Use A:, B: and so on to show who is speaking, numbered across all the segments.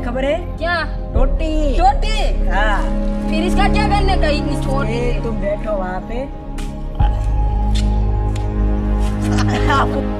A: जाते खबर है?
B: क्या?
A: टोटी
B: टोटी
A: हाँ।
B: फिर इसका क्या करने का? इतनी छोटी।
A: तुम बैठो वहाँ पे।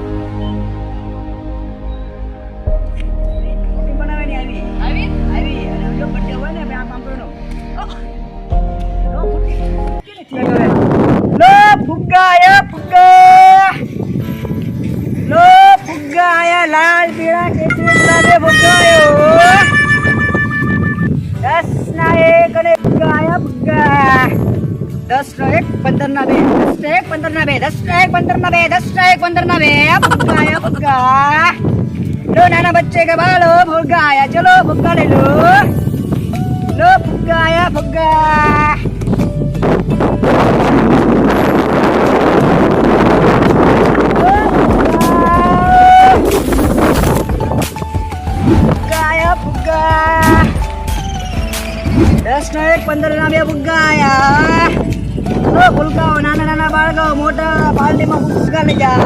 A: દસ એક પંદર ના બે, દસ એક પંદર ના બે, દસ એક પંદર ના બે, દસ એક પંદર ના બે. ભૂગા ભૂગા. લો નાના બચ્ચે કે બાલો ભૂગા આયા ચલો, ભૂગા લે. લો લો, ભૂગા. આયા ભૂગા. દસ નો એક પંદર ના બે ભૂગા લો ફુલકાઓ નાના નાના બાળકો મોટા બાલટીમાં ફુગ્ગા લઈ જા.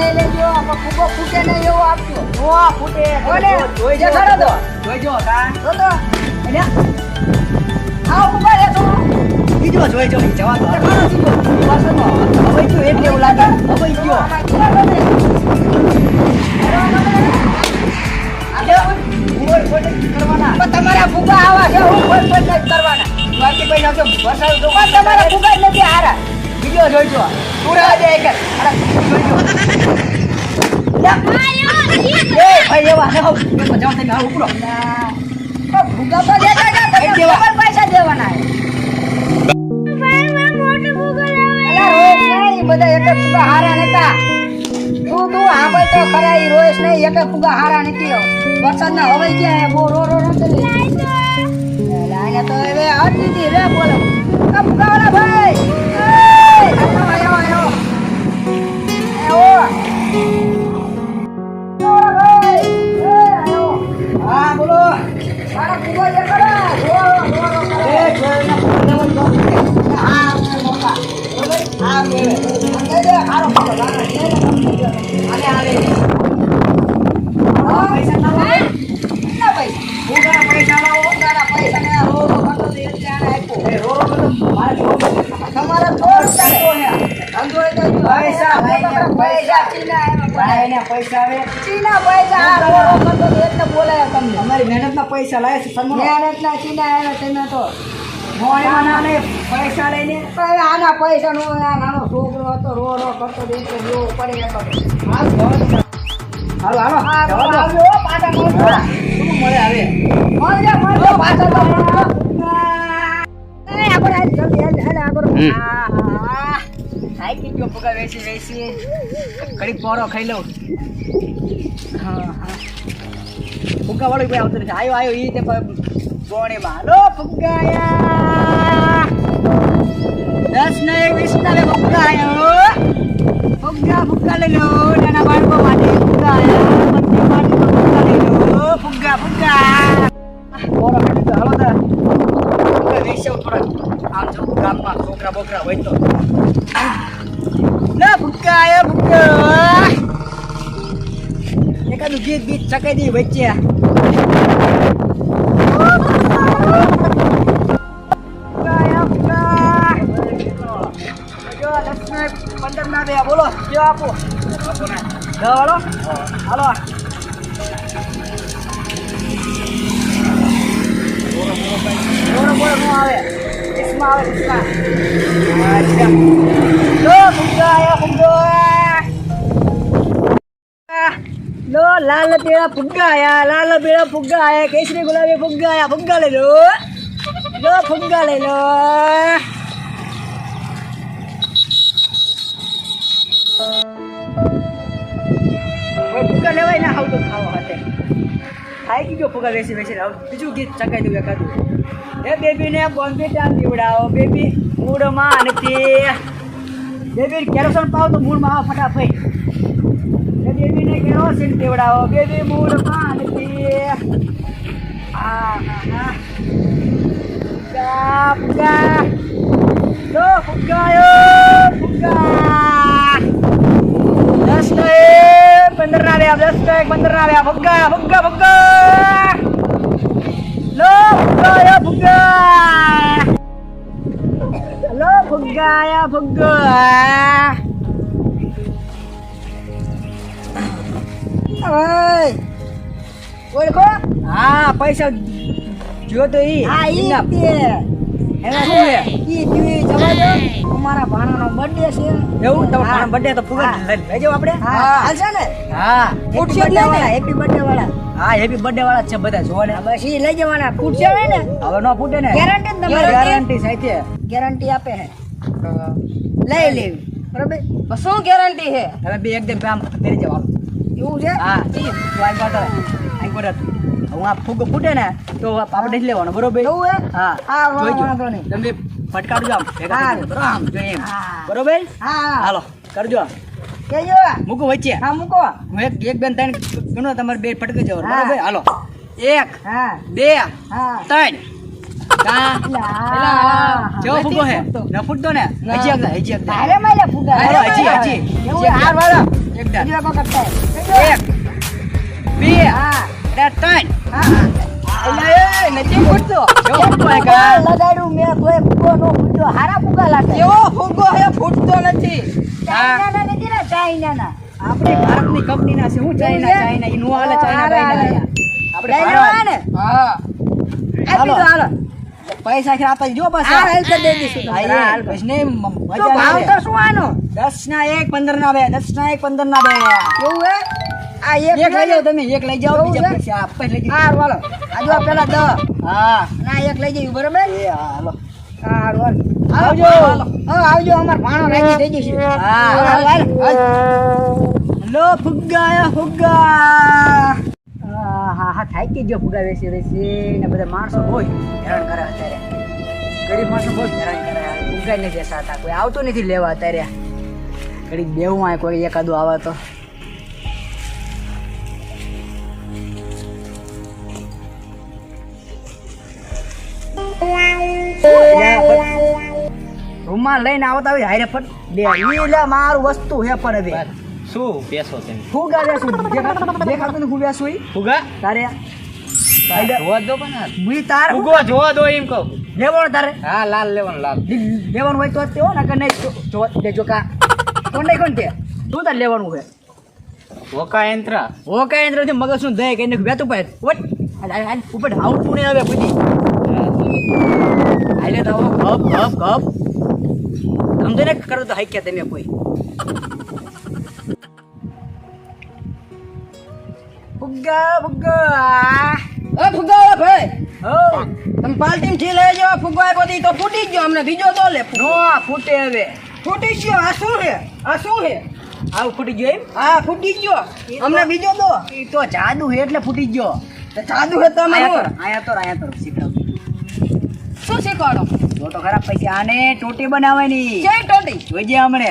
A: લઈ લેજો પણ ફૂગો ફૂટે નહીં એવો આપજો. નો ફૂટે. બોલે જોઈજો ખરો તો. જોઈજો કા. તો તો. એટલે આવો ફૂગો રે તો. બીજો જોઈજો જવા દો. ખરો સીધો. પાછળનો હવે જો એટલે એવું લાગે. હવે ગયો. તમારા ફૂગા આવા છે હું કોઈ કોઈ નથી કરવાના. બાકી કોઈ નાખજો વરસાદ જો તમારા ફૂગા જ નથી હારા. બીજો જોઈજો પૂરા દે એક જોઈજો. એ ભાઈ એવા ને મજા થઈ આવો ઉપરો ભૂગા તો દેતા જા પૈસા દેવાના. બધા એક જ ફુગા હારા નતા. તું તું આંબે તો ખરા ઈ રોજ નહીં એક જ ફુગા હારા નથી વરસાદ ના હવે ક્યાં બહુ રો રો રો કરી લાઈને તો હવે હાથ દીધી રે બોલો. આ ફુગાવાળા ભાઈ. આવો. પૈસા
C: આવે.
A: ચીના એટલે બોલાય તમને.
C: અમારી મહેનતના પૈસા લાવે છે
A: મહેનતના ચીના આવ્યા તમે તો.
C: પૈસા લઈને.
A: આના પૈસા નો નાનો છોકરો હતો રો રો કરતો એટલે જો પડી
C: હાલો હાલો
A: આ
C: જવા દો.
A: આવ્યો પાછા મળજો.
C: હા, શું મળે આવે?
A: મળજો મળજો પાછા આગળ હાલ હાલ હાલ આગળ હા.
C: થાકી ગયો પગા વેસી વેસી ઘડીક પોરો ખાઈ લઉં. હા હા. ફુગ્ગા વાળો ભાઈ આવતો નથી. આવ્યો આવ્યો ઈ તે ગોણે હાલો ફુગ્ગાયા દસ ને વીસ ના લે ફુગ્ગા આયો ફુગ્ગા ફુગ્ગા લઈ લો. નાના બાળકો માટે ફુગ્ગા આવ્યા ફુગ્ગા ફુગ્ગા પોરો ખાઈ તો હાલો તા વેચ્યો થોડા આમ જો ગામમાં છોકરા બોકરા હોય તો ના ફુગ્ગા આયા ફુગ્ગા એકાદું ગીત બીત ચકાઈ વચ્ચે. પંદર ના બે. બોલો જો આપો? વાળો હાલો. બેડા ફુગ્ગા આયા, લાલ બેડા ફુગ્ગા આયા, કેસરી ગુલાબી ફુગ્ગા આયા. ફુગ્ગા લઈ લો. લો ફુગ્ગા લઈ લો. ફુગ્ગા લેવાય ના તો ખાવા હાથે ખાઈ ગયો ફુગ્ગા બેસી બેસી આવ બીજું ગીત ચકાઈ દઉં એકાદું. એ બેબીને બોમ્બે ટાઈમ દીવડાવો બેબી. મૂડમાં નથી બેબી કેરોસન પાવ તો મૂળમાં આવો ફટાફટ. બેબીને કેરોસીન પીવડાવો. બેબી મૂળ હા ફુગા ફુગા લો ફુગાયો ફુગા દસ તો એક પંદર ના આવ્યા, દસ તો એક પંદર ના આવ્યા. ફુગા ફુગા ફુગા ફુગા ઓય ઓળખો હા પૈસા જો તો ઈ
A: હા ઈ તે
C: એના છે?
A: ઈ ટીવી જવા દો અમારા ભાણાનો બર્થડે છે
C: એવું તમારો
A: હા.
C: બર્થડે તો ફુગા
A: હા.
C: લઈ જાઓ આપણે
A: હા હાલશે ને
C: હા
A: ફૂટશે જ નહીં હેપી બર્થડે વાળા
C: હા હેપી બર્થડે વાળા છે બધા જોવા ને
A: બસ ઈ લઈ જવાના ફૂટશે ને
C: હવે નો ફૂટે ને
A: ગેરંટી જ તમારી.
C: ગેરંટી સાથે
A: ગેરંટી આપે છે લઈ લેવી. બરોબર?
B: શું ગેરંટી છે?
C: હવે બે એકદમ આમ કરી જવાનું.
A: એવું છે?
C: હા તું આઈ ગયો આઈ ગયો હું આ ફૂગ ફૂટે ને તો આપણે જ લેવાનો બરોબર?
A: એવું હે
C: હા.
A: હા. વાંધો નહીં.
C: તમે ફટકારજો આમ. ભેગા
A: હા.
C: બરોબર આમ જોઈએ
A: હા.
C: બરોબર?
A: હા.
C: હાલો કરજો
A: કેજો.
C: મૂકો વચ્ચે.
A: હા મૂકો.
C: હું એક એક બેન ત્રણ ગણો તમારે બે ફટકે જવાનું.
A: હા.
C: બરોબર? હાલો. એક
A: હા.
C: બે
A: હા.
C: ત્રણ. કેવો ફૂગો હે. ન ફૂટતો ને? હજી હજી
A: ફૂગા.
C: હજી હજી.
A: વાળો
C: એક.
A: બીજો એક
C: બે
A: હા.
C: ત્રણ.
A: હા
C: એ નથી ફૂટતો. કેવો ફૂગો હે કા
A: લગાડ્યું મેં તોય ફૂગો નો ફૂટ્યો હારા ફૂગા લાગે.
B: એવો ફુગ્ગો હે ફૂટતો નથી.
A: ચાઇનાના નથી ને
C: આપણે ભારતની કંપનીના છે. હું ચાઇના ચાઇના. ઈ નો હાલે ચાઇના
A: હાલે, હાલે.
C: આપણે
A: ભારત.
B: હા.
A: આપી દો હાલો.
C: પૈસા ખરા આપતા જો બસ
A: આ હેલ્પ કરી દઈશું
C: હા,
A: તમને. હાલ.
C: બસ ને
A: તો ભાવ. તો શું આનો
C: દસ ના એક પંદર ના બે 10 ના એક પંદર ના બે
A: એવું હે આ એક
C: એક લઈ જાઓ તમે એક લઈ જાઓ બીજા? પછી આપે લઈ જાઓ
A: હાર વાલો આ જો પેલા 10
C: હા
A: ના એક લઈ જયું બરોબર
C: એ હા હાલો આવજો.
A: હા આવજો અમાર ભાણો થઈ જશે
C: હા.
A: હાલ, હાલ, હાલ.
C: લો ફુગ્ગા ફુગ્ગા હા હા હા થાકી ગયો ફુગા બેસી બેસી ને બધા માણસો બહુ હેરાન કરે અત્યારે. ગરીબ માણસો બહુ હેરાન કરે. ફુગા નથી બેસાતા કોઈ આવતું નથી લેવા અત્યારે. ઘડી દેવું આ કોઈ એકાદું આવે તો. રૂમાલ લઈને આવતા હોય હારે ફટ. બે મારું વસ્તુ હે પણ હવે
D: શું? બેસો છે
C: ફુગા બેસું? દેખાતું દેખાતું ને ફુગા બેસું ઈ?
D: ફુગા
C: તારે?
D: જોવા દો પણ
C: બુઈ તાર
D: ફુગો જોવા દો એમ કહું.
C: લેવાનું તારે?
D: હા લાલ લેવાનું લાલ.
C: લેવાનું હોય તો જ તેવો ને કે નહીં જો- જો દેજો કા. કોણ નહીં કોણ તે? તું તાર લેવાનું છે.
D: વોકા યંત્ર.
C: કાંઈ અંદરથી મગજનું દહીં કઈને બેતું પાય. વટ ઉપર આવતું નહીં હવે બધી હાલે તો ગપ ગપ ગપ સમજો ને કરો તો હાઈક્યા તમે કોઈ. ફુગ્ગા ફુગ્ગા
B: અ ફુગ્ગા ભાઈ.
C: હો.
B: તમે પાલટી થી લઈ જાવ ફુગ્ગા બધી તો ફૂટી ગયો અમને બીજો તો લે
C: નો ફૂટે હવે.
B: ફૂટી ગયો આ શું છે? આ શું છે?
C: આવું ફૂટી ગયો એમ?
B: હા ફૂટી ગયો. અમને બીજો દો.
C: એ તો જાદુ હે એટલે ફૂટી ગયો.
B: તો જાદુ હે તમે
C: આયા તો આયા તો શીખડાવું.
B: શું શીખવાડો?
C: તો તો ખરાબ પૈસા આને ટોટી બનાવવાની.
B: જય ટોટી?
C: જોઈએ હમણે?